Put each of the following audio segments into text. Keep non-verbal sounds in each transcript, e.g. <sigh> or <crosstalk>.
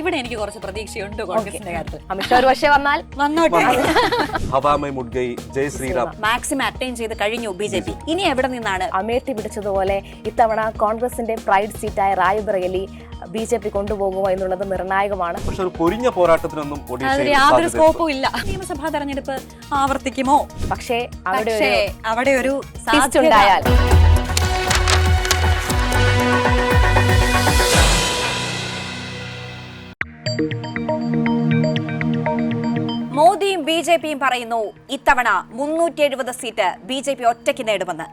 ഇവിടെ എനിക്ക് കുറച്ച് പ്രതീക്ഷയുണ്ട് കോൺഗ്രസിന്റെ കാര്യത്തിൽ. അമിത്ഷാ ഒരു പക്ഷേ വന്നാൽ വന്നോട്ടെ. ഹവാമൈ മുഡ്ഗൈ ജയ് ശ്രീറാം. മാക്സിമം അറ്റൈൻ ചെയ്ത് കഴിഞ്ഞു ബി ജെ പി. ഇനി എവിടെ നിന്നാണ് അമേഠി പിടിച്ചതുപോലെ ഇത്തവണ കോൺഗ്രസിന്റെ പ്രൈഡ് സീറ്റായ റായ്ബറേലി ബി ജെ പി കൊണ്ടുപോകുമോ എന്നുള്ളത് നിർണായകമാണ്. പക്ഷെ ഒരു പൊരിഞ്ഞ പോരാട്ടത്തിനൊന്നും യാതൊരു. സ്കോപ്പും ഇല്ല. നിയമസഭാ തെരഞ്ഞെടുപ്പ് ആവർത്തിക്കുമോ? പക്ഷേ അവിടെ ഒരു അവിടെ ഒരു സാധ്യത ഉണ്ടായാൽ ബി ജെ പിയും പറയുന്നു ഇത്തവണ മുന്നൂറ്റി എഴുപത് സീറ്റ് ബി ജെ പി ഒറ്റയ്ക്ക് നേടുമെന്ന്.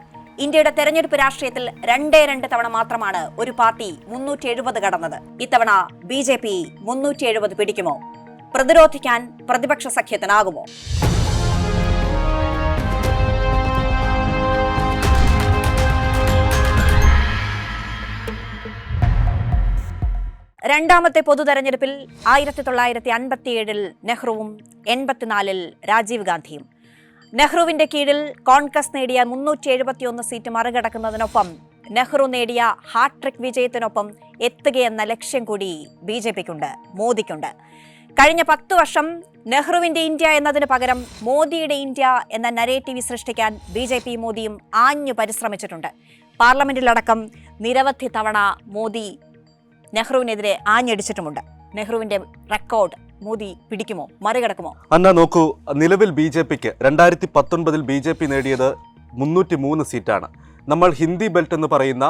ഇന്ത്യയുടെ തെരഞ്ഞെടുപ്പ് രാഷ്ട്രീയത്തിൽ രണ്ടേ രണ്ട് തവണ മാത്രമാണ് ഒരു പാർട്ടി മുന്നൂറ്റി എഴുപത് കടന്നത്. ഇത്തവണ ബി ജെ പി മുന്നൂറ്റി എഴുപത് പിടിക്കുമോ? പ്രതിരോധിക്കാൻ പ്രതിപക്ഷ സഖ്യത്തിനാകുമോ? രണ്ടാമത്തെ പൊതു തെരഞ്ഞെടുപ്പിൽ ആയിരത്തി തൊള്ളായിരത്തി അൻപത്തിയേഴിൽ നെഹ്റുവും എൺപത്തിനാലിൽ രാജീവ് ഗാന്ധിയും. നെഹ്റുവിന്റെ കീഴിൽ കോൺഗ്രസ് നേടിയ മുന്നൂറ്റി എഴുപത്തിയൊന്ന് സീറ്റ് മറികടക്കുന്നതിനൊപ്പം നെഹ്റു നേടിയ ഹാട്രിക് വിജയത്തിനൊപ്പം എത്തുകയെന്ന ലക്ഷ്യം കൂടി ബി ജെ പിക്കുണ്ട് മോദിക്കുണ്ട്. കഴിഞ്ഞ പത്ത് വർഷം നെഹ്റുവിന്റെ ഇന്ത്യ എന്നതിന് പകരം മോദിയുടെ ഇന്ത്യ എന്ന നരേറ്റീവ് സൃഷ്ടിക്കാൻ ബി ജെ പി മോദിയും ആഞ്ഞു പരിശ്രമിച്ചിട്ടുണ്ട്. പാർലമെന്റിലടക്കം നിരവധി തവണ മോദി നെഹ്റുവിനെതിരെ ആഞ്ഞടിച്ചിട്ടുമുണ്ട്. നെഹ്റുവിന്റെ റെക്കോർഡ് മോദി പിടിക്കുമോ? മറികടക്കുമോ? അന്ന നോക്കൂ നിലവിൽ ബി ജെ പിക്ക് രണ്ടായിരത്തി പത്തൊൻപതിൽ ബി ജെ പി നേടിയത് മുന്നൂറ്റി മൂന്ന് സീറ്റാണ്. നമ്മൾ ഹിന്ദി ബെൽറ്റ് എന്ന് പറയുന്ന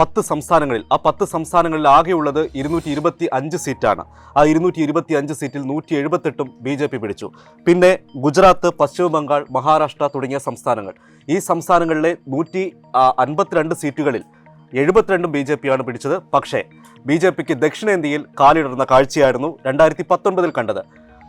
പത്ത് സംസ്ഥാനങ്ങളിൽ ആ പത്ത് സംസ്ഥാനങ്ങളിൽ ആകെയുള്ളത് ഇരുന്നൂറ്റി ഇരുപത്തി അഞ്ച് സീറ്റാണ്. ആ ഇരുന്നൂറ്റി ഇരുപത്തി അഞ്ച് സീറ്റിൽ നൂറ്റി എഴുപത്തെട്ടും ബി ജെ പി പിടിച്ചു. പിന്നെ ഗുജറാത്ത് പശ്ചിമ ബംഗാൾ മഹാരാഷ്ട്ര തുടങ്ങിയ സംസ്ഥാനങ്ങൾ. ഈ സംസ്ഥാനങ്ങളിലെ നൂറ്റി അൻപത്തിരണ്ട് സീറ്റുകളിൽ എഴുപത്തിരണ്ടും ബി ജെ പിയാണ് പിടിച്ചത്. പക്ഷേ ബി ജെ പിക്ക് ദക്ഷിണേന്ത്യയിൽ കാലിടർന്ന കാഴ്ചയായിരുന്നു രണ്ടായിരത്തി പത്തൊൻപതിൽ കണ്ടത്.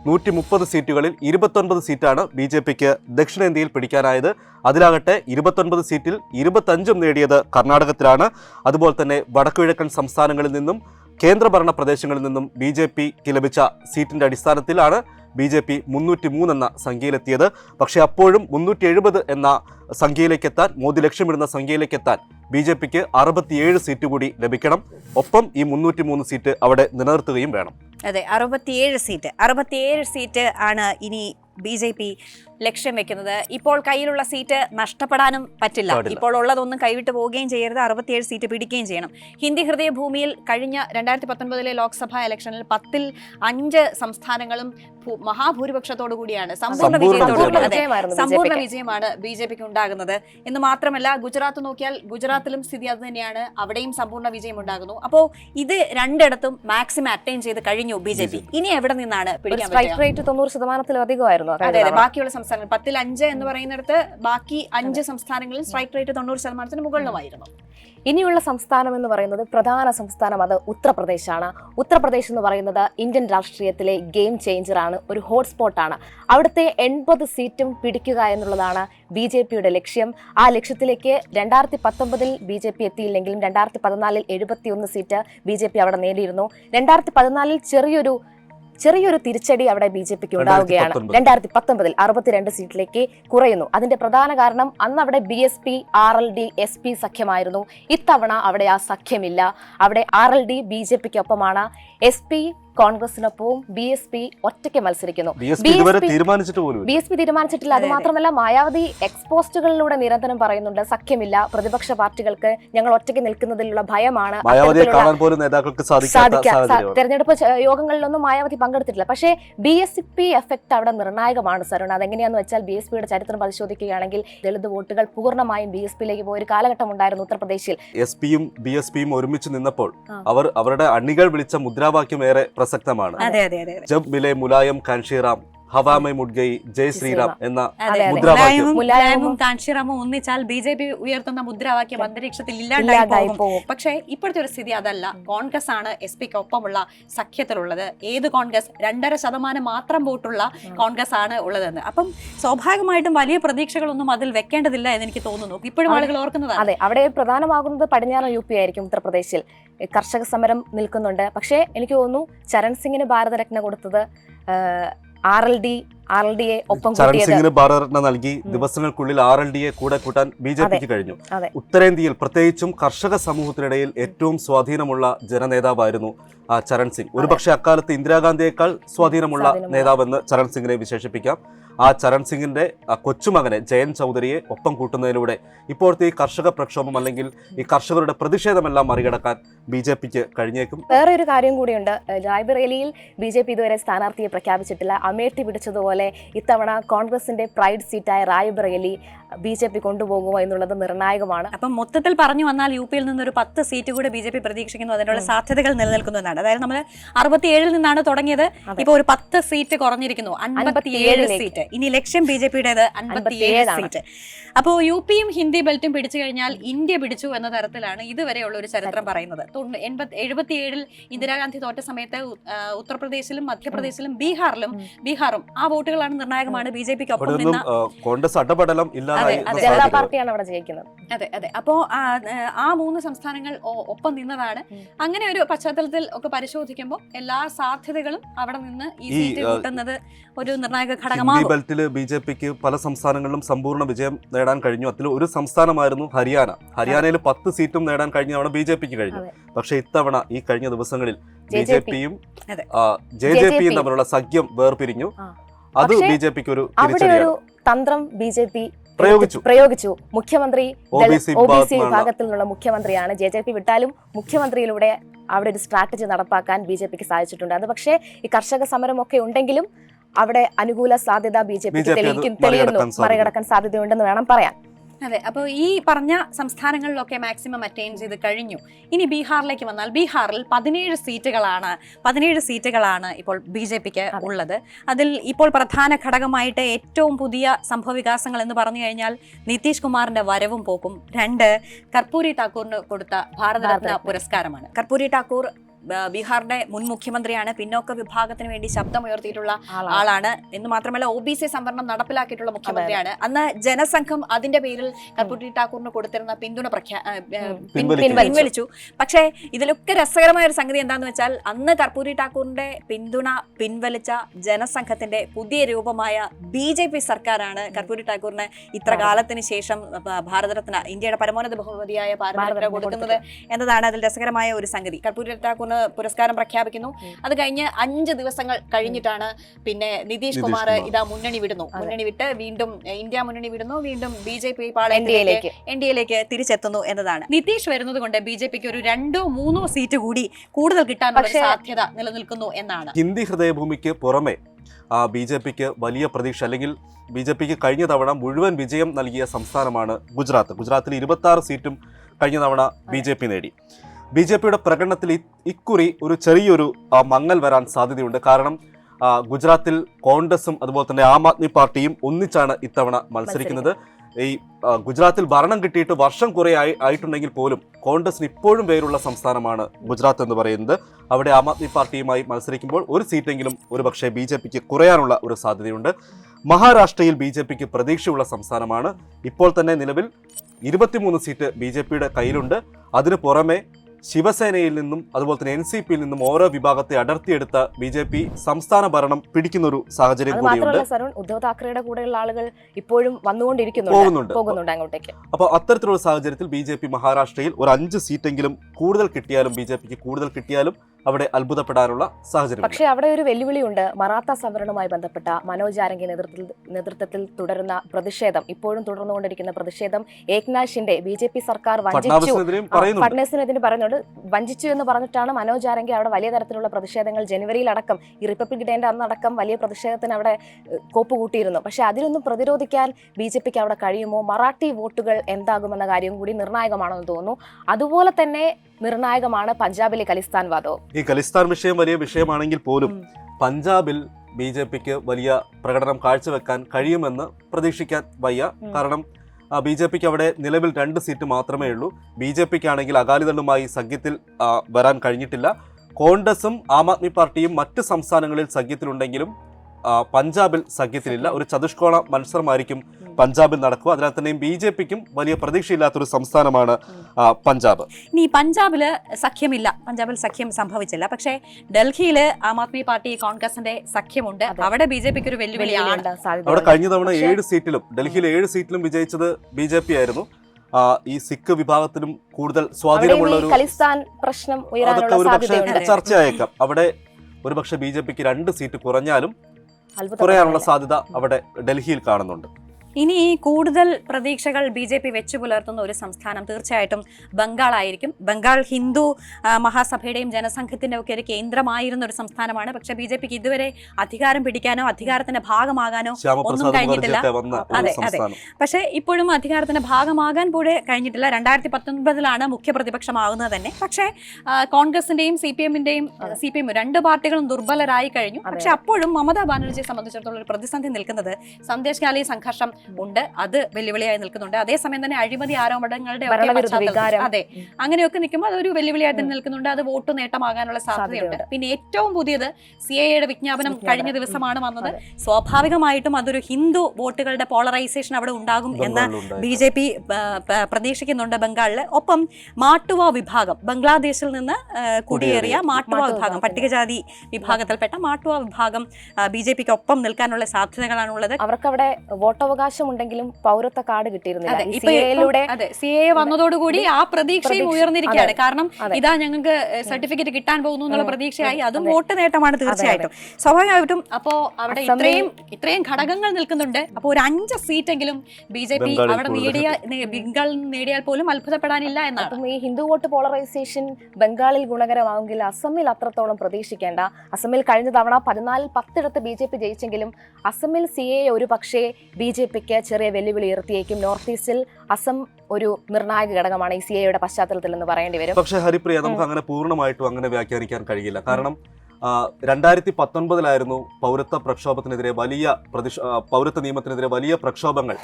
നൂറ്റി മുപ്പത് സീറ്റുകളിൽ ഇരുപത്തൊൻപത് സീറ്റാണ് ബി ജെ പിക്ക് ദക്ഷിണേന്ത്യയിൽ പിടിക്കാനായത്. അതിലാകട്ടെ ഇരുപത്തൊൻപത് സീറ്റിൽ ഇരുപത്തഞ്ചും നേടിയത് കർണാടകത്തിലാണ്. അതുപോലെ തന്നെ വടക്കുകിഴക്കൻ സംസ്ഥാനങ്ങളിൽ നിന്നും കേന്ദ്രഭരണ പ്രദേശങ്ങളിൽ നിന്നും ബി ജെ പിക്ക് ലഭിച്ച സീറ്റിന്റെ അടിസ്ഥാനത്തിലാണ് ബി ജെ പി മുന്നൂറ്റി മൂന്നെന്ന സംഖ്യയിലെത്തിയത്. പക്ഷേ അപ്പോഴും മുന്നൂറ്റി എഴുപത് എന്ന സംഖ്യയിലേക്കെത്താൻ മോദി ലക്ഷ്യമിടുന്ന സംഖ്യയിലേക്കെത്താൻ ബി ജെ പിക്ക് അറുപത്തിയേഴ് സീറ്റ് കൂടി ലഭിക്കണം. ഒപ്പം ഈ മുന്നൂറ്റി മൂന്ന് സീറ്റ് അവിടെ നിലനിർത്തുകയും വേണം. അതെ അറുപത്തിയേഴ് സീറ്റ്. അറുപത്തിയേഴ് സീറ്റ് ആണ് ഇനി ബി ജെ പി ലക്ഷ്യം വെക്കുന്നത്. ഇപ്പോൾ കയ്യിലുള്ള സീറ്റ് നഷ്ടപ്പെടാനും പറ്റില്ല. ഇപ്പോൾ ഉള്ളതൊന്നും കൈവിട്ട് പോവുകയും ചെയ്യരുത്. അറുപത്തിയേഴ് സീറ്റ് പിടിക്കുകയും ചെയ്യണം. ഹിന്ദി ഹൃദയ ഭൂമിയിൽ കഴിഞ്ഞ രണ്ടായിരത്തി പത്തൊൻപതിലെ ലോക്സഭാ ഇലക്ഷനിൽ പത്തിൽ അഞ്ച് സംസ്ഥാനങ്ങളും മഹാഭൂരിപക്ഷത്തോടു കൂടിയാണ്. സമ്പൂർണ വിജയത്തോടുകൂടി വിജയത്തോടു സമ്പൂർണ വിജയമാണ് ബി ജെ പിക്ക് ഉണ്ടാകുന്നത്. എന്ന് മാത്രമല്ല ഗുജറാത്ത് നോക്കിയാൽ ഗുജറാത്തിലും സ്ഥിതി അത് തന്നെയാണ്. അവിടെയും സമ്പൂർണ വിജയം ഉണ്ടാകുന്നു. അപ്പോൾ ഇത് രണ്ടിടത്തും മാക്സിമം അറ്റൈൻ ചെയ്ത് കഴിഞ്ഞു ബി ജെ പി. ഇനി എവിടെ നിന്നാണ് പിടിക്കാൻ സ്ട്രൈക്ക് പറ്റുക? റേറ്റ് തൊണ്ണൂറ് ശതമാനത്തിലധികമായിരുന്നു അതെ അതെ. ബാക്കിയുള്ള സംസ്ഥാനങ്ങൾ. പത്തിൽ അഞ്ച് എന്ന് പറയുന്നിടത്ത് ബാക്കി അഞ്ച് സംസ്ഥാനങ്ങളിൽ സ്ട്രൈക്ക് റേറ്റ് തൊണ്ണൂറ് ശതമാനത്തിന് മുകളിലുമായിരുന്നു. ഇനിയുള്ള സംസ്ഥാനം എന്ന് പറയുന്നത് പ്രധാന സംസ്ഥാനം അത് ഉത്തർപ്രദേശാണ്. ഉത്തർപ്രദേശ് എന്ന് പറയുന്നത് ഇന്ത്യൻ രാഷ്ട്രീയത്തിലെ ഗെയിം ചേഞ്ചറാണ് ഒരു ഹോട്ട്സ്പോട്ടാണ് അവിടുത്തെ എൺപത് സീറ്റും പിടിക്കുക എന്നുള്ളതാണ് ബി ജെ പിയുടെ ലക്ഷ്യം. ആ ലക്ഷ്യത്തിലേക്ക് രണ്ടായിരത്തി പത്തൊമ്പതിൽ ബി ജെ പി എത്തിയില്ലെങ്കിലും രണ്ടായിരത്തി പതിനാലിൽ എഴുപത്തിയൊന്ന് സീറ്റ് ബി ജെ പി അവിടെ നേടിയിരുന്നു. രണ്ടായിരത്തി പതിനാലിൽ ചെറിയൊരു ചെറിയൊരു തിരിച്ചടി അവിടെ ബി ജെ പിക്ക് ഉണ്ടാവുകയാണ്. 2019. രണ്ടായിരത്തി പത്തൊമ്പതിൽ അറുപത്തിരണ്ട് സീറ്റിലേക്ക് കുറയുന്നു. അതിന്റെ പ്രധാന കാരണം അന്ന് അവിടെ B S P R L D S P സഖ്യമായിരുന്നു. ഇത്തവണ അവിടെ ആ സഖ്യമില്ല. അവിടെ R L D B J പിക്ക് ഒപ്പമാണ് എസ് പി കോൺഗ്രസിനൊപ്പവും ബി എസ് പി ഒറ്റയ്ക്ക് മത്സരിക്കുന്നു. ബി എസ് പി തീരുമാനിച്ചിട്ടില്ല. അത്. മാത്രമല്ല മായാവതി എക്സ്പോസ്റ്റുകളിലൂടെ നിരന്തരം പറയുന്നുണ്ട് സഖ്യമില്ല പ്രതിപക്ഷ പാർട്ടികൾക്ക് ഞങ്ങൾ ഒറ്റയ്ക്ക് നിൽക്കുന്നതിലുള്ള ഭയമാണ് തെരഞ്ഞെടുപ്പ് യോഗങ്ങളിലൊന്നും മായാവതി പങ്കെടുത്തിട്ടില്ല. പക്ഷേ ബി എസ് പി എഫക്ട് അവിടെ നിർണായകമാണ് സരുൺ. അതെങ്ങനെയാന്ന് വെച്ചാൽ ബി എസ് പിയുടെ ചരിത്രം പരിശോധിക്കുകയാണെങ്കിൽ ദളിത് വോട്ടുകൾ പൂർണമായും ബി എസ് പിയിലേക്ക് പോയ. ഒരു കാലഘട്ടം ഉണ്ടായിരുന്നു ഉത്തർപ്രദേശിൽ എസ് പിയും ബി എസ് പിയും ഒരുമിച്ച് നിന്നപ്പോൾ അവർ അവരുടെ അണികൾ വിളിച്ച മുദ്രാവാക്യം ഏറെ പ്രസക്തമാണ്. അതെ അതെ അതെ അതെ. ജബ് മിലെ മുലായം കാൻഷിറാം ഹവാമെ മുഡ്ഗൈ ജയ് ശ്രീറാം എന്ന. മുദ്രാവാക്യം. കാൻഷിറാമും ഒന്നിച്ചാൽ ബി ജെ പി ഉയർത്തുന്ന മുദ്രാവാക്യം അന്തരീക്ഷത്തിൽ ഇല്ലാണ്ടായി പോകും. പോകും. പക്ഷേ ഇപ്പോഴത്തെ ഒരു സ്ഥിതി അതല്ല. കോൺഗ്രസ് ആണ് എസ് പിക്ക് ഒപ്പമുള്ള സഖ്യത്തിലുള്ളത്. ഏത് കോൺഗ്രസ്? രണ്ടര ശതമാനം മാത്രം വോട്ടുള്ള കോൺഗ്രസ് ആണ് ഉള്ളതെന്ന്. അപ്പം സ്വാഭാവികമായിട്ടും വലിയ പ്രതീക്ഷകളൊന്നും അതിൽ വെക്കേണ്ടതില്ല എന്ന് എനിക്ക് തോന്നുന്നു. ഇപ്പോഴും ആളുകൾ ഓർക്കുന്നതാണ്. അതെ അവിടെ പ്രധാനമാകുന്നത് പടിഞ്ഞാറൻ യു പി ആയിരിക്കും ഉത്തർപ്രദേശിൽ. കർഷക സമരം നിൽക്കുന്നുണ്ട്. പക്ഷേ എനിക്ക് തോന്നുന്നു ചരൺ സിംഗിന് ഭാരതരത്ന കൊടുത്തത് R L D R L ഡിയെ ഒപ്പം ചരൺ സിംഗിന് ഭാരതരത്ന നൽകി ദിവസങ്ങൾക്കുള്ളിൽ ആർ എൽ ഡിയെ കൂടെ കൂട്ടാൻ ബി ജെ പിക്ക് കഴിഞ്ഞു. ഉത്തരേന്ത്യയിൽ പ്രത്യേകിച്ചും കർഷക സമൂഹത്തിനിടയിൽ ഏറ്റവും സ്വാധീനമുള്ള ജനനേതാവായിരുന്നു ആ, ചരൺ സിംഗ്. ഒരുപക്ഷെ അക്കാലത്ത് ഇന്ദിരാഗാന്ധിയേക്കാൾ സ്വാധീനമുള്ള സ്വാധീനമുള്ള. നേതാവെന്ന് ചരൺ സിംഗിനെ വിശേഷിപ്പിക്കാം. ആ ചരൺ സിംഗിന്റെ ആ, കൊച്ചുമകനെ ജയൻ ചൗധരിയെ ഒപ്പം കൂട്ടുന്നതിലൂടെ ഇപ്പോഴത്തെ ഈ കർഷക പ്രക്ഷോഭം അല്ലെങ്കിൽ ഈ കർഷകരുടെ പ്രതിഷേധമെല്ലാം മറികടക്കാൻ ബി ജെ പിക്ക് കഴിഞ്ഞേക്കും. വേറെ ഒരു കാര്യം കൂടിയുണ്ട്. റായ്ബറേലിയിൽ ബി ജെ പി ഇതുവരെ സ്ഥാനാർത്ഥിയെ പ്രഖ്യാപിച്ചിട്ടില്ല. അമേഠി പിടിച്ചതുപോലെ ഇത്തവണ കോൺഗ്രസിന്റെ പ്രൈഡ് സീറ്റായ റായ്ബറേലി ബി ജെ പി കൊണ്ടുപോകുമോ എന്നുള്ളത് നിർണായകമാണ്. അപ്പം മൊത്തത്തിൽ പറഞ്ഞു വന്നാൽ യു പിയിൽ നിന്ന് ഒരു പത്ത് സീറ്റ് കൂടെ ബി ജെ പി പ്രതീക്ഷിക്കുന്നു. അതിനുള്ള സാധ്യതകൾ നിലനിൽക്കുന്നു എന്നാണ്. അതായത് നമ്മൾ അറുപത്തിയേഴിൽ നിന്നാണ് തുടങ്ങിയത്. ഇപ്പോൾ ഇപ്പൊ ഒരു പത്ത് സീറ്റ് കുറഞ്ഞിരിക്കുന്നു. അൻപത്തിയേഴ്. സീറ്റ് ഇനി ലക്ഷ്യം ബി ജെ പിയുടേത് അൻപത്തിയേഴ്. സീറ്റ്. അപ്പോൾ യു പിയും ഹിന്ദി ബെൽറ്റും പിടിച്ചു കഴിഞ്ഞാൽ ഇന്ത്യ പിടിച്ചു എന്ന തരത്തിലാണ് ഇതുവരെയുള്ള ഒരു ചരിത്രം പറയുന്നത്. എൺപത്തി എഴുപത്തിയേഴിൽ ഇന്ദിരാഗാന്ധി തോറ്റ സമയത്ത് ഉത്തർപ്രദേശിലും മധ്യപ്രദേശിലും ബീഹാറിലും ബീഹാറും ആ വോട്ടുകളാണ് നിർണായകമാണ് ബി ജെ പിക്ക് ഒപ്പം കോൺഗ്രസ് അടപടലം. ജനതാ. പാർട്ടിയാണ് അവിടെ ജയിക്കുന്നത്. അതെ അതെ. അപ്പോ ആ, മൂന്ന് സംസ്ഥാനങ്ങൾ ഒപ്പം നിന്നതാണ്. അങ്ങനെ ഒരു പശ്ചാത്തലത്തിൽ ഒക്കെ പരിശോധിക്കുമ്പോൾ എല്ലാ സാധ്യതകളും അവിടെ നിന്ന് ഈ സീറ്റ് കിട്ടുന്നത് ഒരു നിർണായക ഘടകമാണ് ഘടകമാകും ബെൽറ്റിൽ ബി ജെ പിക്ക് പല സംസ്ഥാനങ്ങളിലും സമ്പൂർണ വിജയം നേടാൻ കഴിഞ്ഞു. അതിൽ ഒരു സംസ്ഥാനമായിരുന്നു ഹരിയാന. ഹരിയാനയിൽ പത്ത് സീറ്റും നേടാൻ കഴിഞ്ഞ തവണ ബി ജെ പിക്ക് കഴിഞ്ഞു. പക്ഷേ ഇത്തവണ ഈ കഴിഞ്ഞ ദിവസങ്ങളിൽ ബി. ജെ പിയും ജെ ജെ പിയും തമ്മിലുള്ള സഖ്യം വേർപിരിഞ്ഞു. അത് ബി ജെ പിക്ക് ഒരു തന്ത്രം ബി ജെ പി പ്രയോഗിച്ചു. പ്രയോഗിച്ചു. മുഖ്യമന്ത്രി ഒബിസി ഒ ബി സി വിഭാഗത്തിൽ നിന്നുള്ള മുഖ്യമന്ത്രിയാണ് ജെ ജെ പി. വിട്ടാലും മുഖ്യമന്ത്രിയിലൂടെ അവിടെ ഒരു സ്ട്രാറ്റജി നടപ്പാക്കാൻ ബി ജെ പിക്ക് സാധിച്ചിട്ടുണ്ട്. അത് പക്ഷേ ഈ കർഷക സമരമൊക്കെ ഉണ്ടെങ്കിലും അവിടെ അനുകൂല സാധ്യത ബി ജെ പിക്ക് തെളിയുന്നു. മറികടക്കാൻ സാധ്യതയുണ്ടെന്ന് വേണം പറയാൻ. അതെ അപ്പോൾ ഈ പറഞ്ഞ സംസ്ഥാനങ്ങളിലൊക്കെ മാക്സിമം അറ്റൈൻ ചെയ്ത് കഴിഞ്ഞു. ഇനി ബീഹാറിലേക്ക് വന്നാൽ ബീഹാറിൽ പതിനേഴ് സീറ്റുകളാണ് പതിനേഴ് സീറ്റുകളാണ് ഇപ്പോൾ ബി ജെ പിക്ക് ഉള്ളത്. അതിൽ ഇപ്പോൾ പ്രധാന ഘടകമായിട്ട് ഏറ്റവും പുതിയ സംഭവവികാസങ്ങൾ എന്ന് പറഞ്ഞു കഴിഞ്ഞാൽ നിതീഷ് കുമാറിന്റെ വരവും പോക്കും. രണ്ട് കർപ്പൂരി താക്കൂറിന് കൊടുത്ത ഭാരതരത്ന. പുരസ്കാരമാണ്. കർപ്പൂരി താക്കൂർ ബീഹാറിന്റെ മുൻ മുഖ്യമന്ത്രിയാണ്. പിന്നോക്ക വിഭാഗത്തിന് വേണ്ടി ശബ്ദമുയർത്തിയിട്ടുള്ള ആളാണ്. എന്ന് മാത്രമല്ല ഒ ബി സി സംവരണം നടപ്പിലാക്കിയിട്ടുള്ള മുഖ്യമന്ത്രിയാണ്. അന്ന് ജനസംഘം അതിന്റെ പേരിൽ കർപ്പൂരി ഠാക്കൂറിന് കൊടുത്തിരുന്ന പിന്തുണ പ്രഖ്യാപിച്ചു പിൻവലിച്ചു. പക്ഷേ ഇതിലൊക്കെ രസകരമായ ഒരു സംഗതി എന്താന്ന് വെച്ചാൽ അന്ന് കർപ്പൂരി ഠാക്കൂറിന്റെ പിന്തുണ പിൻവലിച്ച ജനസംഘത്തിന്റെ പുതിയ രൂപമായ ബി ജെ പി സർക്കാരാണ് കർപ്പൂരി ഠാക്കൂറിന് ഇത്ര കാലത്തിന് ശേഷം ഭാരതരത്ന ഇന്ത്യയുടെ പരമോന്നത ബഹുമതിയായ ഭാരതരത്ന ഭാരതരത്ന കൊടുക്കുന്നത് എന്നതാണ് അതിൽ രസകരമായ ഒരു സംഗതി. കർപ്പൂരി ഠാക്കൂറിന് പുരസ്കാരം പ്രഖ്യാപിക്കുന്നു. അത് കഴിഞ്ഞ് അഞ്ച് ദിവസങ്ങൾ കഴിഞ്ഞിട്ടാണ് പിന്നെ നിതീഷ് കുമാർ. ഇതാ മുന്നണി വിടുന്നു. മുന്നണി വിട്ട് വീണ്ടും ഇന്ത്യ മുന്നണി വിടുന്നു. വീണ്ടും B J P N N D എയിലേക്ക് തിരിച്ചെത്തുന്നു എന്നതാണ്. നിതീഷ് വരുന്നത് കൊണ്ട് ബി ജെ പിക്ക് ഒരു രണ്ടോ മൂന്നോ സീറ്റ് കൂടി കൂടുതൽ കിട്ടാനുള്ള സാധ്യത നിലനിൽക്കുന്നു എന്നാണ്. ഹിന്ദി ഹൃദയഭൂമിക്ക് പുറമെ ബി ജെ പിക്ക് വലിയ പ്രതീക്ഷ അല്ലെങ്കിൽ ബി ജെ പിക്ക് കഴിഞ്ഞ തവണ മുഴുവൻ വിജയം നൽകിയ സംസ്ഥാനമാണ് ഗുജറാത്ത്. ഗുജറാത്തിൽ ഇരുപത്തി ആറ് സീറ്റും കഴിഞ്ഞ തവണ ബി ജെ പി നേടി. ബി ജെ പിയുടെ പ്രകടനത്തിൽ ഇക്കുറി ഒരു ചെറിയൊരു മങ്ങൽ വരാൻ സാധ്യതയുണ്ട്. കാരണം ഗുജറാത്തിൽ കോൺഗ്രസും അതുപോലെ തന്നെ ആം ആദ്മി പാർട്ടിയും ഒന്നിച്ചാണ് ഇത്തവണ മത്സരിക്കുന്നത്. ഈ ഗുജറാത്തിൽ ഭരണം കിട്ടിയിട്ട് വർഷം കുറെ ആയി ആയിട്ടുണ്ടെങ്കിൽ പോലും കോൺഗ്രസിന് ഇപ്പോഴും പേരുള്ള സംസ്ഥാനമാണ് ഗുജറാത്ത് എന്ന് പറയുന്നത്. അവിടെ ആം ആദ്മി പാർട്ടിയുമായി മത്സരിക്കുമ്പോൾ ഒരു സീറ്റെങ്കിലും ഒരു പക്ഷേ ബി ജെ പിക്ക് കുറയാനുള്ള ഒരു സാധ്യതയുണ്ട്. മഹാരാഷ്ട്രയിൽ ബി ജെ പിക്ക് പ്രതീക്ഷയുള്ള സംസ്ഥാനമാണ്. ഇപ്പോൾ തന്നെ നിലവിൽ ഇരുപത്തിമൂന്ന് സീറ്റ് ബി ജെ പിയുടെ കയ്യിലുണ്ട്. അതിനു പുറമെ ശിവസേനയിൽ നിന്നും അതുപോലെ തന്നെ എൻ സി പിയിൽ നിന്നും ഓരോ വിഭാഗത്തെ അടർത്തിയെടുത്ത ബി ജെ പി സംസ്ഥാന ഭരണം പിടിക്കുന്ന ഒരു സാഹചര്യം കൂടിയുണ്ട്. ഉദ്ധവ് താക്കറെയുടെ കൂടെയുള്ള ആളുകൾ ഇപ്പോഴും വന്നുകൊണ്ടിരിക്കുന്നുണ്ട്. പോകുന്നുണ്ട്. പോകുന്നുണ്ട് അങ്ങോട്ടേക്ക്. അപ്പോൾ അത്തരത്തിലുള്ള സാഹചര്യത്തിൽ ബി ജെ പി മഹാരാഷ്ട്രയിൽ ഒരു അഞ്ച് സീറ്റെങ്കിലും കൂടുതൽ കിട്ടിയാലും ബി ജെ പിക്ക് കൂടുതൽ കിട്ടിയാലും അവിടെ അത്ഭുതപ്പെടാനുള്ള സാഹചര്യം പക്ഷേ അവിടെ ഒരു വെല്ലുവിളിയുണ്ട്. മറാത്ത സംവരണവുമായി ബന്ധപ്പെട്ട മനോജ് ആരംഗി നേതൃത്വത്തിൽ നേതൃത്വത്തിൽ തുടരുന്ന പ്രതിഷേധം ഇപ്പോഴും തുടർന്നുകൊണ്ടിരിക്കുന്ന പ്രതിഷേധം ഏക്നാഷിന്റെ ബി ജെ പി സർക്കാർ വഞ്ചിച്ചു. ഫഡ്നസിനെതിരെ പറയുന്നുണ്ട്. വഞ്ചിച്ചു എന്ന് പറഞ്ഞിട്ടാണ് മനോജ് ആരംഗി അവിടെ വലിയ തരത്തിലുള്ള പ്രതിഷേധങ്ങൾ ജനുവരിയിൽ അടക്കം ഈ റിപ്പബ്ലിക് ഡേന്റെ അന്നടക്കം വലിയ പ്രതിഷേധത്തിന് അവിടെ കോപ്പ് കൂട്ടിയിരുന്നു പക്ഷേ അതിനൊന്നും പ്രതിരോധിക്കാൻ ബി ജെ പിക്ക് അവിടെ കഴിയുമോ? മറാഠി വോട്ടുകൾ എന്താകുമെന്ന കാര്യം കൂടി നിർണായകമാണെന്ന് തോന്നുന്നു. അതുപോലെ തന്നെ നിർണായകമാണ് പഞ്ചാബിലെ കലിസ്ഥാൻ വാദവും. ഈ ഖലിസ്ഥാൻ വിഷയം വലിയ വിഷയമാണെങ്കിൽ പോലും പഞ്ചാബിൽ ബി ജെ പിക്ക് വലിയ പ്രകടനം കാഴ്ചവെക്കാൻ കഴിയുമെന്ന് പ്രതീക്ഷിക്കാൻ വയ്യ. കാരണം ബി ജെ പിക്ക് അവിടെ നിലവിൽ രണ്ട് സീറ്റ് മാത്രമേ ഉള്ളൂ. ബി ജെ പിക്ക് ആണെങ്കിൽ അകാലിദളുമായി സഖ്യത്തിൽ വരാൻ കഴിഞ്ഞിട്ടില്ല. കോൺഗ്രസും ആം ആദ്മി പാർട്ടിയും മറ്റ് സംസ്ഥാനങ്ങളിൽ സഖ്യത്തിലുണ്ടെങ്കിലും പഞ്ചാബിൽ സഖ്യത്തിലില്ല. ഒരു ചതുഷ്കോണ മത്സരമായിരിക്കും പഞ്ചാബിൽ നടക്കുക. അതിനാൽ തന്നെയും ബി ജെ പിക്കും വലിയ പ്രതീക്ഷയില്ലാത്തൊരു സംസ്ഥാനമാണ് പഞ്ചാബ്. ഇനി പഞ്ചാബിൽ സഖ്യമില്ല. പഞ്ചാബിൽ സഖ്യം സംഭവിച്ചില്ല. പക്ഷേ ഡൽഹിയിൽ ആം ആദ്മി പാർട്ടി കോൺഗ്രസിന്റെ സഖ്യമുണ്ട്. അവിടെ ബി ജെ പിക്ക് ഒരു വെല്ലുവിളിയാണ്. അവിടെ കഴിഞ്ഞ തവണ ഏഴ് സീറ്റിലും ഡൽഹിയിൽ ഏഴ് സീറ്റിലും വിജയിച്ചത് ബി ജെ പി ആയിരുന്നു. ഈ സിഖ് വിഭാഗത്തിലും കൂടുതൽ സ്വാധീനമുള്ള ഒരു പ്രശ്നം അതൊക്കെ ഉയരാനുള്ള ഒരു പക്ഷേ ചർച്ചയായേക്കാം. അവിടെ ഒരുപക്ഷെ ബി ജെ പിക്ക് രണ്ട് സീറ്റ് കുറഞ്ഞാലും കുറയാനുള്ള സാധ്യത അവിടെ ഡൽഹിയിൽ കാണുന്നുണ്ട്. ഇനി കൂടുതൽ പ്രതീക്ഷകൾ ബി ജെ പി വെച്ചു പുലർത്തുന്ന ഒരു സംസ്ഥാനം തീർച്ചയായിട്ടും ബംഗാൾ ആയിരിക്കും ബംഗാൾ ഹിന്ദു മഹാസഭയുടെയും ജനസംഘത്തിന്റെ ഒക്കെ ഒരു കേന്ദ്രമായിരുന്ന ഒരു സംസ്ഥാനമാണ്. പക്ഷേ ബി ജെ പിക്ക് ഇതുവരെ അധികാരം പിടിക്കാനോ അധികാരത്തിന്റെ ഭാഗമാകാനോ ഒന്നും കഴിഞ്ഞിട്ടില്ല. ഒരു അതെ, അതെ. പക്ഷേ ഇപ്പോഴും അധികാരത്തിന്റെ ഭാഗമാകാൻ കൂടെ കഴിഞ്ഞിട്ടില്ല. രണ്ടായിരത്തി പത്തൊൻപതിലാണ് മുഖ്യ പ്രതിപക്ഷമാകുന്നത് തന്നെ. പക്ഷേ കോൺഗ്രസിന്റെയും സി പി എമ്മിന്റെയും സി പി എം രണ്ട് പാർട്ടികളും ദുർബലരായി കഴിഞ്ഞു. പക്ഷെ അപ്പോഴും മമതാ ബാനർജിയെ സംബന്ധിച്ചിടത്തോളം ഒരു പ്രതിസന്ധി നിൽക്കുന്നത് സന്ദേശകാലി സംഘർഷം ഉണ്ട് അത് വെല്ലുവിളിയായി നിൽക്കുന്നുണ്ട് അതേസമയം തന്നെ അഴിമതി ആരോപണങ്ങളുടെ. അതെ. അങ്ങനെയൊക്കെ നിൽക്കുമ്പോൾ അതൊരു വെല്ലുവിളിയായിട്ട് തന്നെ നിൽക്കുന്നുണ്ട് അത് വോട്ട് നേട്ടമാകാനുള്ള സാധ്യതയുണ്ട്. പിന്നെ ഏറ്റവും പുതിയത് സി എയുടെ വിജ്ഞാപനം വിജ്ഞാപനം. കഴിഞ്ഞ. ദിവസമാണ് വന്നത്. സ്വാഭാവികമായിട്ടും അതൊരു ഹിന്ദു വോട്ടുകളുടെ പോളറൈസേഷൻ അവിടെ ഉണ്ടാകും എന്ന്. ബി ജെ പി പ്രതീക്ഷിക്കുന്നുണ്ട് ബംഗാളിൽ ഒപ്പം മാട്ടുവ വിഭാഗം ബംഗ്ലാദേശിൽ നിന്ന് കുടിയേറിയ മാട്ടുവ വിഭാഗം. പട്ടികജാതി വിഭാഗത്തിൽപ്പെട്ട മാട്ടുവ വിഭാഗം ബി ജെ പിക്ക് ഒപ്പം നിൽക്കാനുള്ള സാധ്യതകളാണുള്ളത് അവർക്ക് അവിടെ വോട്ടവകാശം ഉണ്ടെങ്കിലും പൗരത്വ കാർഡ് കിട്ടിയിരുന്നില്ല. സി എ വന്നതോടുകൂടി ആ പ്രതീക്ഷയും ഉയർന്നിരിക്കുകയാണ്. കാരണം ഇതാ ഞങ്ങൾക്ക് സർട്ടിഫിക്കറ്റ് കിട്ടാൻ പോകുന്നു എന്നുള്ള. പ്രതീക്ഷയായി. അതും വോട്ട് നേട്ടമാണ് തീർച്ചയായിട്ടും. സ്വാഭാവികമായിട്ടും അപ്പോ അവിടെ ഇത്രയും ഇത്രയും ഘടകങ്ങൾ നിൽക്കുന്നുണ്ട്. അപ്പോൾ ഒരു അഞ്ച് സീറ്റെങ്കിലും ബി ജെ പി അവിടെ. നേടിയ ബംഗാൾ നേടിയാൽ പോലും അത്ഭുതപ്പെടാനില്ല എന്നാണ്. ഈ ഹിന്ദു വോട്ട് പോളറൈസേഷൻ ബംഗാളിൽ ഗുണകരമാകുമെങ്കിൽ അസമിൽ അത്രത്തോളം പ്രതീക്ഷിക്കേണ്ട. അസമിൽ കഴിഞ്ഞ തവണ പതിനാലിൽ പത്തിടത്ത് ബി ജെ പി ജയിച്ചെങ്കിലും അസമിൽ സി എ ഒരു പക്ഷേ ബി ജെ പിക്ക് ചെറിയ വെല്ലുവിളി ഉയർത്തിയേക്കും. നോർത്ത് ഈസ്റ്റിൽ അസം ഒരു നിർണായക ഘടകമാണ് ഈ സി എയുടെ പശ്ചാത്തലത്തിൽ എന്ന് പറയേണ്ടി വരും. പക്ഷേ ഹരിപ്രിയ നമുക്ക് അങ്ങനെ പൂർണമായിട്ടും അങ്ങനെ വ്യാഖ്യാനിക്കാൻ കഴിയില്ല. കാരണം രണ്ടായിരത്തി പത്തൊൻപതിലായിരുന്നു പൗരത്വ പ്രക്ഷോഭത്തിനെതിരെ വലിയ പ്രതിഷ പൗരത്വ നിയമത്തിനെതിരെ വലിയ പ്രക്ഷോഭങ്ങൾ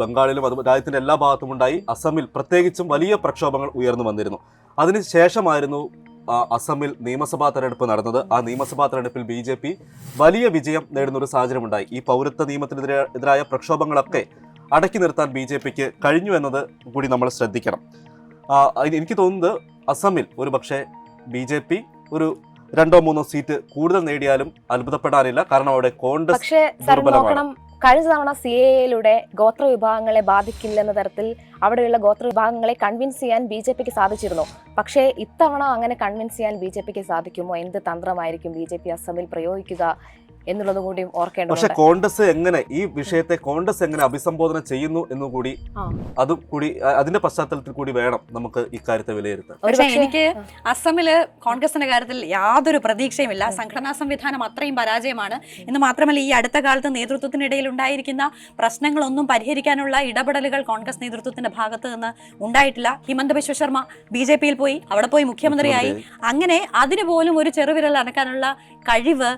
ബംഗാളിലും അത് രാജ്യത്തിന്റെ എല്ലാ ഭാഗത്തും ഉണ്ടായി അസമിൽ പ്രത്യേകിച്ചും വലിയ പ്രക്ഷോഭങ്ങൾ ഉയർന്നു വന്നിരുന്നു. അതിനുശേഷമായിരുന്നു അസമിൽ നിയമസഭാ തെരഞ്ഞെടുപ്പ് നടന്നത്. ആ നിയമസഭാ തെരഞ്ഞെടുപ്പിൽ ബി ജെ പി വലിയ വിജയം നേടുന്ന ഒരു സാഹചര്യമുണ്ടായി. ഈ പൗരത്വ നിയമത്തിനെതിരെ എതിരായ പ്രക്ഷോഭങ്ങളൊക്കെ അടക്കി നിർത്താൻ ബി ജെ പിക്ക് കഴിഞ്ഞു എന്നത് കൂടി നമ്മൾ ശ്രദ്ധിക്കണം. എനിക്ക് തോന്നുന്നത് അസമിൽ ഒരു പക്ഷേ ബി ജെ പി ഒരു രണ്ടോ മൂന്നോ സീറ്റ് കൂടുതൽ നേടിയാലും അത്ഭുതപ്പെടാനില്ല. കാരണം അവിടെ കോൺഗ്രസ് ദുർബലമാണ്. കഴിഞ്ഞ തവണ സി എയിലൂടെ ഗോത്ര വിഭാഗങ്ങളെ ബാധിക്കില്ലെന്ന തരത്തിൽ അവിടെയുള്ള ഗോത്ര വിഭാഗങ്ങളെ കൺവിൻസ് ചെയ്യാൻ ബി ജെ പിക്ക് സാധിച്ചിരുന്നു. പക്ഷേ ഇത്തവണ അങ്ങനെ കൺവിൻസ് ചെയ്യാൻ ബി ജെ പിക്ക് സാധിക്കുമോ? എന്ത് തന്ത്രമായിരിക്കും ബി ജെ പി അസമിൽ പ്രയോഗിക്കുക എന്നുള്ളത് കൂടി പക്ഷെ ഓർക്കേണ്ടതുണ്ട് കോൺഗ്രസ് എങ്ങനെ ഈ വിഷയത്തെ കോൺഗ്രസ് എങ്ങനെ അഭിസംബോധന ചെയ്യുന്നു എന്നു കൂടി അതും കൂടി അതിന്റെ പശ്ചാത്തലത്തിൽ കൂടി വേണം നമുക്ക് ഇക്കാര്യത്തെ വിലയിരുത്താൻ. പക്ഷേ പക്ഷേ- എനിക്ക് അസമിൽ കോൺഗ്രസിന്റെ കാര്യത്തിൽ യാതൊരു പ്രതീക്ഷയുമില്ല സംഘടനാ സംവിധാനം അത്രയും പരാജയമാണ്. എന്ന് മാത്രമല്ല ഈ അടുത്ത കാലത്ത് നേതൃത്വത്തിനിടയിൽ ഉണ്ടായിരിക്കുന്ന പ്രശ്നങ്ങളൊന്നും പരിഹരിക്കാനുള്ള ഇടപെടലുകൾ കോൺഗ്രസ് നേതൃത്വത്തിന്റെ ഭാഗത്ത് നിന്ന് ഉണ്ടായിട്ടില്ല. ഹിമന്ത ബിശ്വ ശർമ്മ ബി ജെ പിയിൽ പോയി അവിടെ പോയി മുഖ്യമന്ത്രിയായി. അങ്ങനെ അതിന് പോലും ഒരു ചെറുവിരൽ അടക്കാനുള്ള കഴിവ്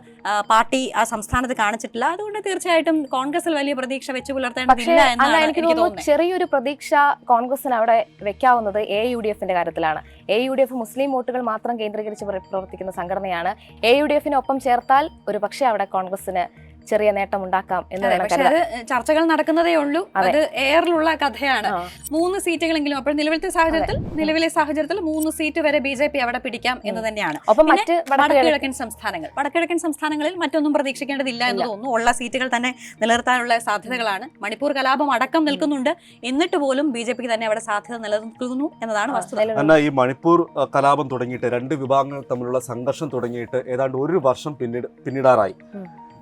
പാർട്ടി ആ സംസ്ഥാനത്ത് കാണിച്ചിട്ടില്ല. അതുകൊണ്ട് തീർച്ചയായിട്ടും കോൺഗ്രസിൽ വലിയ പ്രതീക്ഷ വെച്ച് പുലർത്തേണ്ടതില്ല എന്നാണ് എനിക്ക് തോന്നുന്നത് ചെറിയൊരു പ്രതീക്ഷ കോൺഗ്രസിന് അവിടെ വെക്കാവുന്നത് എ യു ഡി എഫിന്റെ കാര്യത്തിലാണ്. എ യു ഡി എഫ് മുസ്ലിം വോട്ടുകൾ മാത്രം കേന്ദ്രീകരിച്ച് പ്രവർത്തിക്കുന്ന സംഘടനയാണ്. എ യു ഡി എഫിനൊപ്പം ചേർത്താൽ ഒരു പക്ഷേ അവിടെ കോൺഗ്രസിന് ചെറിയ നേട്ടം ഉണ്ടാക്കാം എന്ന് ചർച്ചകൾ നടക്കുന്നതേ ഉള്ളൂ. അതെ. എയറിലുള്ള കഥയാണ്. മൂന്ന് സീറ്റുകളെങ്കിലും അപ്പോൾ നിലവിലത്തെ സാഹചര്യത്തിൽ നിലവിലെ സാഹചര്യത്തിൽ മൂന്ന് സീറ്റ് വരെ ബി ജെ പി അവിടെ പിടിക്കാം എന്ന് തന്നെയാണ്. ഒപ്പം മറ്റ് വടക്ക് കിഴക്ക് വടക്കിഴക്കൻ സംസ്ഥാനങ്ങൾ. വടക്കിഴക്കൻ സംസ്ഥാനങ്ങളിൽ മറ്റൊന്നും പ്രതീക്ഷിക്കേണ്ടതില്ല എന്ന് തോന്നുന്നു. ഉള്ള സീറ്റുകൾ തന്നെ നിലനിർത്താനുള്ള സാധ്യതകളാണ്. മണിപ്പൂർ കലാപം അടക്കം നിൽക്കുന്നുണ്ട്. എന്നിട്ട് പോലും ബി ജെ പിക്ക് തന്നെ അവിടെ സാധ്യത നിലനിൽക്കുന്നു എന്നതാണ് വസ്തുത. എന്നാൽ ഈ മണിപ്പൂർ കലാപം തുടങ്ങിയിട്ട് രണ്ട് വിഭാഗങ്ങൾ തമ്മിലുള്ള സംഘർഷം തുടങ്ങിയിട്ട് ഏതാണ്ട് ഒരു വർഷം പിന്നീട് പിന്നിടാറായി.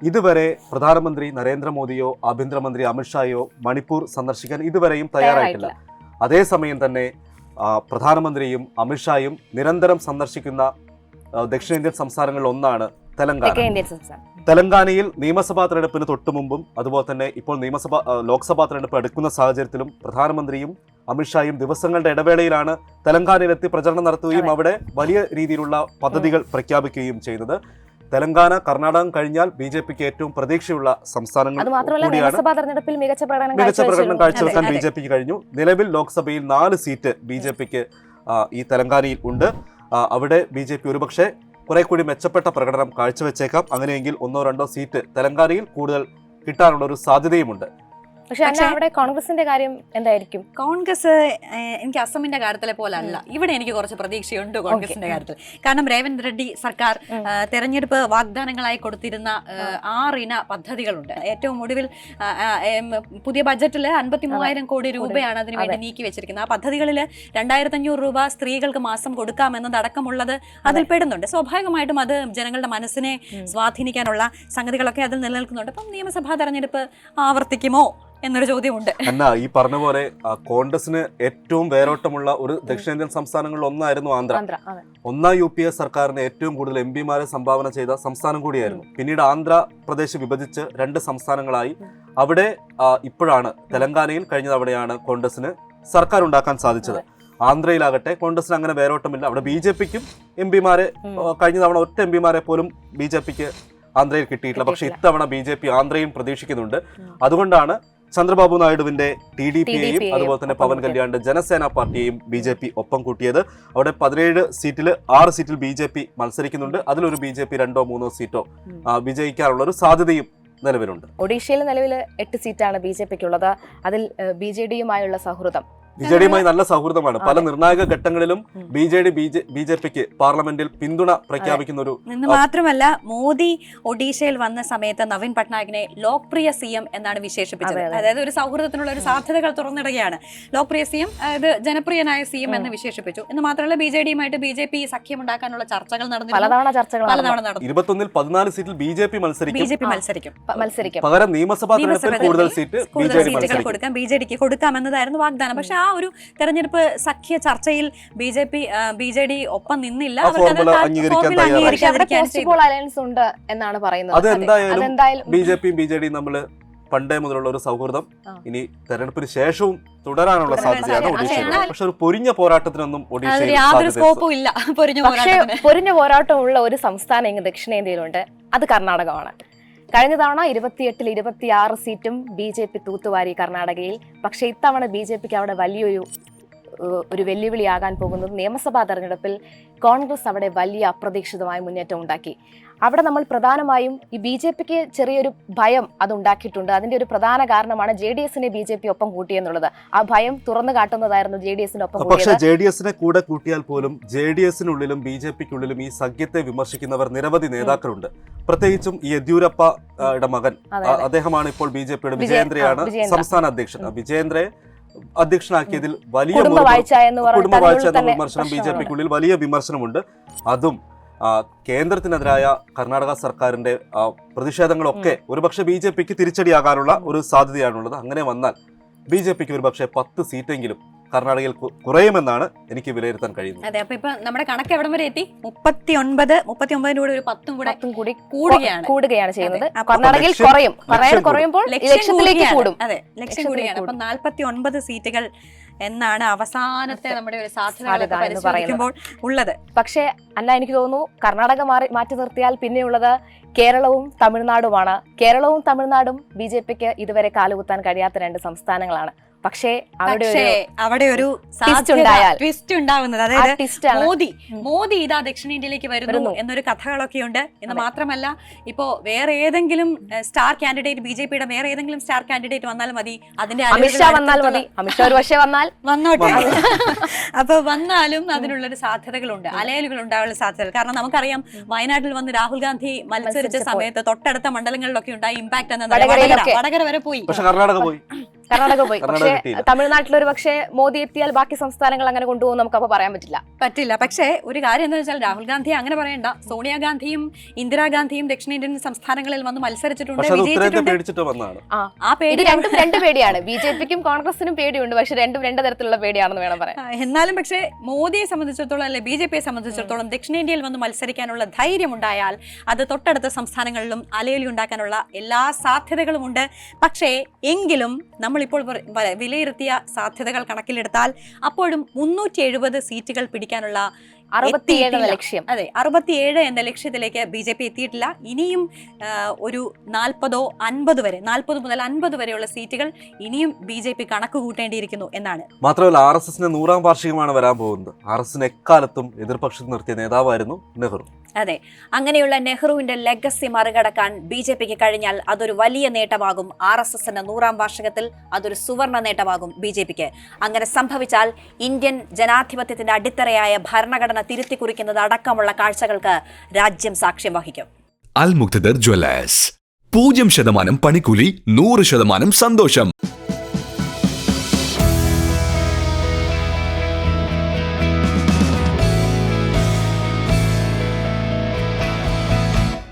ഇതുവരെ പ്രധാനമന്ത്രി നരേന്ദ്രമോദിയോ ആഭ്യന്തരമന്ത്രി അമിത്ഷായോ മണിപ്പൂർ സന്ദർശിക്കാൻ ഇതുവരെയും തയ്യാറായിട്ടില്ല. അതേസമയം തന്നെ പ്രധാനമന്ത്രിയും അമിത്ഷായും നിരന്തരം സന്ദർശിക്കുന്ന ദക്ഷിണേന്ത്യൻ സംസ്ഥാനങ്ങളിൽ ഒന്നാണ് തെലങ്കാന. തെലങ്കാനയിൽ നിയമസഭാ തെരഞ്ഞെടുപ്പിന് തൊട്ടു മുമ്പും അതുപോലെ തന്നെ ഇപ്പോൾ നിയമസഭാ ലോക്സഭാ തെരഞ്ഞെടുപ്പ് എടുക്കുന്ന സാഹചര്യത്തിലും പ്രധാനമന്ത്രിയും അമിത്ഷായും ദിവസങ്ങളുടെ ഇടവേളയിലാണ് തെലങ്കാനയിലെത്തി പ്രചരണം നടത്തുകയും. അവിടെ വലിയ രീതിയിലുള്ള പദ്ധതികൾ പ്രഖ്യാപിക്കുകയും ചെയ്യുന്നത് തെലങ്കാന കർണാടകം കഴിഞ്ഞാൽ ബി ജെ പിക്ക് ഏറ്റവും പ്രതീക്ഷയുള്ള സംസ്ഥാനങ്ങൾ കൂടിയാണ്. മികച്ച പ്രകടനം കാഴ്ചവെക്കാൻ ബി ജെ പിക്ക് കഴിഞ്ഞു. നിലവിൽ ലോക്സഭയിൽ നാല് സീറ്റ് ബി ജെ പിക്ക് ഈ തെലങ്കാനയിൽ ഉണ്ട്. അവിടെ ബി ജെ പി ഒരുപക്ഷെ കുറെ കൂടി മെച്ചപ്പെട്ട പ്രകടനം കാഴ്ചവെച്ചേക്കാം. അങ്ങനെയെങ്കിൽ ഒന്നോ രണ്ടോ സീറ്റ് തെലങ്കാനയിൽ കൂടുതൽ കിട്ടാനുള്ള ഒരു സാധ്യതയും പക്ഷെ അവിടെ കോൺഗ്രസിന്റെ കാര്യം എന്തായിരിക്കും? കോൺഗ്രസ് എനിക്ക് അസമിന്റെ കാര്യത്തിലെ പോലെ അല്ല ഇവിടെ എനിക്ക് കുറച്ച് പ്രതീക്ഷയുണ്ട് കോൺഗ്രസിന്റെ കാര്യത്തിൽ. കാരണം രേവന്ത് റെഡ്ഡി സർക്കാർ. തെരഞ്ഞെടുപ്പ് വാഗ്ദാനങ്ങളായി കൊടുത്തിരുന്ന ആറിന പദ്ധതികളുണ്ട്. ഏറ്റവും ഒടുവിൽ പുതിയ ബജറ്റിൽ അൻപത്തി മൂവായിരം കോടി രൂപയാണ് അതിന് വേണ്ടി നീക്കി വെച്ചിരിക്കുന്നത്. ആ പദ്ധതികളിൽ രണ്ടായിരത്തി അഞ്ഞൂറ് രൂപ സ്ത്രീകൾക്ക് മാസം കൊടുക്കാമെന്നതടക്കമുള്ളത് അതിൽ പെടുന്നുണ്ട്. സ്വാഭാവികമായിട്ടും അത് ജനങ്ങളുടെ മനസ്സിനെ. സ്വാധീനിക്കാനുള്ള സംഗതികളൊക്കെ അതിൽ നിലനിൽക്കുന്നുണ്ട്. അപ്പം നിയമസഭാ തെരഞ്ഞെടുപ്പ് ആവർത്തിക്കുമോ എന്നൊരു ചോദ്യമുണ്ട്. എന്നാ ഈ പറഞ്ഞ പോലെ കോൺഗ്രസിന് ഏറ്റവും വേരോട്ടമുള്ള ഒരു ദക്ഷിണേന്ത്യൻ സംസ്ഥാനങ്ങളിൽ ഒന്നായിരുന്നു ആന്ധ്ര. ഒന്നാം യു പി എ സർക്കാരിന് ഏറ്റവും കൂടുതൽ എം പിമാരെ സംഭാവന ചെയ്ത സംസ്ഥാനം കൂടിയായിരുന്നു. പിന്നീട് ആന്ധ്രാപ്രദേശ് വിഭജിച്ച് രണ്ട് സംസ്ഥാനങ്ങളായി. അവിടെ ഇപ്പോഴാണ് തെലങ്കാനയിൽ കഴിഞ്ഞ തവണയാണ് കോൺഗ്രസിന് സർക്കാർ ഉണ്ടാക്കാൻ സാധിച്ചത്. ആന്ധ്രയിലാകട്ടെ കോൺഗ്രസിന് അങ്ങനെ വേരോട്ടമില്ല. അവിടെ ബി ജെ പിക്കും എം പിമാരെ കഴിഞ്ഞ തവണ ഒറ്റ എം പിമാരെ പോലും ബി ജെ പിക്ക് ആന്ധ്രയിൽ കിട്ടിയിട്ടില്ല. പക്ഷേ. ഇത്തവണ ബി ജെ പി ആന്ധ്രയും പ്രതീക്ഷിക്കുന്നുണ്ട്. അതുകൊണ്ടാണ് ചന്ദ്രബാബു നായിഡുവിന്റെ ടി ഡി പിയെയും യെയും അതുപോലെ തന്നെ പവൻ. കല്യാണിന്റെ ജനസേന പാർട്ടിയെയും ബി ജെ പി ഒപ്പം കൂട്ടിയത്. അവിടെ പതിനേഴ് സീറ്റിൽ ആറ് സീറ്റിൽ ബി ജെ പി മത്സരിക്കുന്നുണ്ട്. അതിലൊരു ബി ജെ പി രണ്ടോ മൂന്നോ സീറ്റോ വിജയിക്കാനുള്ള ഒരു സാധ്യതയും നിലവിലുണ്ട്. ഒഡീഷയിൽ നിലവിൽ എട്ട് സീറ്റാണ് ബി ജെ പിക്കുള്ളത്. അതിൽ ബി ജെ ഡിയുമായുള്ള സൗഹൃദം ബി ജെ ഡിയുമായി നല്ല സൗഹൃദമാണ്. പല നിർണായക ഘട്ടങ്ങളിലും. B J D B J പിക്ക് പാർലമെന്റിൽ പിന്തുണ പ്രഖ്യാപിക്കുന്ന ഒരു മാത്രമല്ല മോദി ഒഡീഷയിൽ വന്ന സമയത്ത് നവീൻ പട്നായിക്കിനെ ലോക്പ്രിയ സി എം എന്നാണ് വിശേഷിപ്പിച്ചത്. അതെ, അതെ. അതായത് ഒരു സൗഹൃദത്തിനുള്ള ഒരു സാധ്യതകൾ തുറന്നിടുകയാണ്. ലോക്പ്രിയ സി എം അതായത് ജനപ്രിയനായ സി എം എന്ന് വിശേഷിപ്പിച്ചു. എന്ന് മാത്രമല്ല ബി ജെ ഡിയുമായിട്ട് ബി ജെ പി സഖ്യമുണ്ടാക്കാനുള്ള ചർച്ചകൾ നടന്നിരുന്നു. പലതവണ ചർച്ചകൾ നടന്നു. പലതവണ നടന്നു. ഇരുപത്തൊന്നിൽ പതിനാല് സീറ്റിൽ ബി ജെ പി ബി മത്സരിക്കും ജെ പി മത്സരിക്കും. മത്സരിക്കും. പകരം നിയമസഭാ തെരഞ്ഞെടുപ്പിൽ കൂടുതൽ സീറ്റ് ബി കൂടുതൽ സീറ്റുകൾ കൊടുക്കാം. ബി ജെ ഡിക്ക് കൊടുക്കാമെന്നതായിരുന്നു വാഗ്ദാനം. പക്ഷേ ആ ഒരു തെരഞ്ഞെടുപ്പ് സഖ്യ ചർച്ചയിൽ B J P B J D ഒപ്പം നിന്നില്ല. ആ അലയൻസ് ഉണ്ട് എന്നാണ് പറയുന്നത്. അതെന്തായാലും ബി ജെ പിയും ബി ജെ ഡിയും തമ്മിൽ പണ്ടേ മുതലുള്ള ഒരു സൗഹൃദം ഇനി തെരഞ്ഞെടുപ്പിന് ശേഷവും തുടരാനുള്ള സാധ്യതയാണ്. ഒഡീഷയിൽ. പക്ഷെ ഒരു പൊരിഞ്ഞ പോരാട്ടത്തിനൊന്നും ഒഡീഷയിൽ യാതൊരു സാധ്യത സ്കോപ്പും ഇല്ല. പൊരിഞ്ഞു പോരാട്ടത്തിന്. പൊരിഞ്ഞ പോരാട്ടമുള്ള ഒരു സംസ്ഥാനം ഇങ്ങ് ദക്ഷിണേന്ത്യയിലുണ്ട്. അത് കർണാടകമാണ്. കഴിഞ്ഞ തവണ ഇരുപത്തിയെട്ടിൽ ഇരുപത്തിയാറ് സീറ്റും ബി ജെ പി തൂത്തുവാരി കർണാടകയിൽ. പക്ഷേ ഇത്തവണ ബി ജെ പിക്ക് അവിടെ വലിയൊരു ഒരു വെല്ലുവിളിയാകാൻ പോകുന്നത് നിയമസഭാ തെരഞ്ഞെടുപ്പിൽ കോൺഗ്രസ് അവിടെ വലിയ അപ്രതീക്ഷിതമായ മുന്നേറ്റം ഉണ്ടാക്കി. അവിടെ നമ്മൾ പ്രധാനമായും ഈ ബി ജെ പിക്ക് ചെറിയൊരു ഭയം അത് ഉണ്ടാക്കിയിട്ടുണ്ട്. അതിന്റെ ഒരു പ്രധാന കാരണമാണ് ജെ ഡി എസിനെ ബി ജെ പി ഒപ്പം കൂട്ടിയെന്നുള്ളത്. ആ ഭയം തുറന്നു കാട്ടുന്നതായിരുന്നു ജെ ഡി എസിനൊപ്പം പക്ഷെ ജെ ഡി എസിനെ കൂടെ കൂട്ടിയാൽ പോലും ജെ ഡി എസിനുള്ളിലും ബി ജെ പിക്കുള്ളിലും ഈ സഖ്യത്തെ വിമർശിക്കുന്നവർ നിരവധി നേതാക്കളുണ്ട്. പ്രത്യേകിച്ചും ഈ യെദ്യൂരപ്പ ആ, യുടെ മകൻ. അദ്ദേഹമാണ് ഇപ്പോൾ ബി ജെ പിയുടെ വിജയേന്ദ്രയാണ് സംസ്ഥാന അധ്യക്ഷൻ. വിജയേന്ദ്രയെ അധ്യക്ഷനാക്കിയതിൽ വലിയ കുടുംബ വാഴ്ച എന്ന് വിമർശനം ബി ജെ പിക്കുള്ളിൽ വലിയ വിമർശനമുണ്ട്. അതും കേന്ദ്രത്തിനെതിരായ കർണാടക സർക്കാരിന്റെ പ്രതിഷേധങ്ങളൊക്കെ ഒരുപക്ഷെ ബി ജെ പിക്ക് തിരിച്ചടിയാകാനുള്ള ഒരു സാധ്യതയാണുള്ളത്. അങ്ങനെ വന്നാൽ ബി ജെ പിക്ക് ഒരുപക്ഷെ പത്ത് സീറ്റെങ്കിലും കർണാടകയിൽ കുറയുമെന്നാണ് എനിക്ക് വിലയിരുത്താൻ കഴിയുന്നത്. അതെ അപ്പൊ ഇപ്പൊ നമ്മുടെ കണക്ക് എവിടം വരെ എത്തി? മുപ്പത്തി ഒൻപത് മുപ്പത്തി ഒമ്പതിന്റെ കൂടെ ഒരു പത്തും കൂടെ കൂടി കൂടുകയാണ്. കൂടുകയാണ് ചെയ്യുന്നത്. കർണാടകയിൽ കുറയും. കുറയാൻ കുറയുമ്പോൾ ലക്ഷ്യം ലക്ഷ്യത്തിലേക്ക് കൂടും. അതെ ലക്ഷ്യം കൂടിയാണ് കൂടുകയാണ്. അപ്പൊ നാല്പത്തി ഒൻപത് സീറ്റുകൾ എന്നാണ് അവസാനത്തെ നമ്മുടെ ഒരു സാധ്യത സാധ്യത ഉള്ളത്. പക്ഷേ അല്ല എനിക്ക് തോന്നുന്നു കർണാടക മാറി മാറ്റി നിർത്തിയാൽ പിന്നെയുള്ളത് കേരളവും തമിഴ്നാടുമാണ്. കേരളവും തമിഴ്നാടും ബി ജെ പിക്ക് ഇതുവരെ കാലുകുത്താൻ കഴിയാത്ത രണ്ട് സംസ്ഥാനങ്ങളാണ്. പക്ഷേ അവിടെ ഒരു അവിടെ ഒരു ഉണ്ടായാൽ. ട്വിസ്റ്റ് ഉണ്ടാവുന്നത്. അതായത് മോദി മോദി ഇതാ ദക്ഷിണേന്ത്യയിലേക്ക് വരുന്നു. എന്നൊരു കഥകളൊക്കെ ഉണ്ട്. എന്ന് മാത്രമല്ല ഇപ്പോ വേറെ ഏതെങ്കിലും സ്റ്റാർ കാൻഡിഡേറ്റ് ബി ജെ പിയുടെ വേറെ ഏതെങ്കിലും സ്റ്റാർ കാൻഡിഡേറ്റ് വന്നാൽ മതി അതിന്റെ അമിത്ഷാ വന്നാൽ മതി. അടുത്തുള്ള- അമിത്ഷാ ഒരു പക്ഷേ വന്നാൽ വന്നോട്ടെ. <laughs> അപ്പൊ വന്നാലും അതിനുള്ളൊരു സാധ്യതകളുണ്ട്. അലയലുകൾ ഉണ്ടാകാനുള്ള സാധ്യതകൾ. കാരണം നമുക്കറിയാം വയനാട്ടിൽ വന്ന് രാഹുൽ ഗാന്ധി മത്സരിച്ച. സമയത്ത് തൊട്ടടുത്ത മണ്ഡലങ്ങളിലൊക്കെ ഉണ്ടായ ഇമ്പാക്ട് എന്ന വടകരയിലൊക്കെ. വടകര വരെ പോയി. പക്ഷെ കർണാടക പോയി. കർണാടക പോയി. പക്ഷേ. തമിഴ്നാട്ടിൽ ഒരു പക്ഷേ മോദി എത്തിയാൽ ബാക്കി സംസ്ഥാനങ്ങൾ അങ്ങനെ കൊണ്ടുപോകും നമുക്ക് അപ്പൊ പറയാൻ പറ്റില്ല. പറ്റില്ല. പക്ഷേ ഒരു കാര്യം എന്താ വെച്ചാൽ രാഹുൽ ഗാന്ധി അങ്ങനെ പറയണ്ട. സോണിയാഗാന്ധിയും ഇന്ദിരാഗാന്ധിയും ദക്ഷിണേന്ത്യൻ സംസ്ഥാനങ്ങളിൽ വന്ന് മത്സരിച്ചിട്ടുണ്ട്. വിജയിച്ചിട്ടുണ്ട്. രണ്ടും രണ്ട് പേടിയാണ്. ബി ജെ പിക്കും കോൺഗ്രസിനും പേടിയുണ്ട്. പക്ഷെ രണ്ടും രണ്ട് തരത്തിലുള്ള പേടിയാണെന്ന് വേണം പറയാം എന്നാലും പക്ഷേ മോദിയെ സംബന്ധിച്ചിടത്തോളം അല്ലെ ബി ജെ പിയെ സംബന്ധിച്ചിടത്തോളം ദക്ഷിണേന്ത്യയിൽ വന്ന് മത്സരിക്കാനുള്ള ധൈര്യം ഉണ്ടായാൽ അത് തൊട്ടടുത്ത സംസ്ഥാനങ്ങളിലും അലയൊലി ഉണ്ടാക്കാനുള്ള എല്ലാ സാധ്യതകളുമുണ്ട് പക്ഷേ എങ്കിലും നമ്മളിപ്പോൾ വിലയിരുത്തിയ സാധ്യതകൾ കണക്കിലെടുത്താൽ അപ്പോഴും മുന്നൂറ്റി എഴുപത് സീറ്റുകൾ പിടിക്കാനുള്ള ലക്ഷ്യം. അതെ അറുപത്തിയേഴ് എന്ന ലക്ഷ്യത്തിലേക്ക് ബി ജെ പി എത്തിയിട്ടില്ല. ഇനിയും ഒരു നാൽപ്പതോ അൻപത് വരെ നാൽപ്പത് മുതൽ അൻപത് വരെയുള്ള സീറ്റുകൾ ഇനിയും ബി ജെ പി കണക്ക് കൂട്ടേണ്ടിയിരിക്കുന്നു എന്നാണ്. മാത്രമല്ല ആർ എസ് എസിന്റെ നൂറാം വാർഷികമാണ് വരാൻ പോകുന്നത്. ആർ എസ് എസിന് എക്കാലത്തും എതിർപക്ഷത്ത് നിർത്തിയ നേതാവായിരുന്നു നെഹ്റു. അതെ അങ്ങനെയുള്ള നെഹ്റുവിന്റെ ലെഗസി മറികടക്കാൻ ബി ജെ പിക്ക് കഴിഞ്ഞാൽ അതൊരു വലിയ നേട്ടമാകും. ആർ എസ് എസിന്റെ നൂറാം വാർഷികത്തിൽ അതൊരു സുവർണ നേട്ടമാകും ബി ജെ പിക്ക്. അങ്ങനെ സംഭവിച്ചാൽ ഇന്ത്യൻ ജനാധിപത്യത്തിന്റെ അടിത്തറയായ ഭരണഘടന തിരുത്തി കുറിക്കുന്നത് അടക്കമുള്ള കാഴ്ചകൾക്ക് രാജ്യം സാക്ഷ്യം വഹിക്കും. അൽ മുക്തദർ ജ്വല്ലേഴ്സ്. പൂജ്യം ശതമാനം പണിക്കൂലി നൂറ് ശതമാനം സന്തോഷം.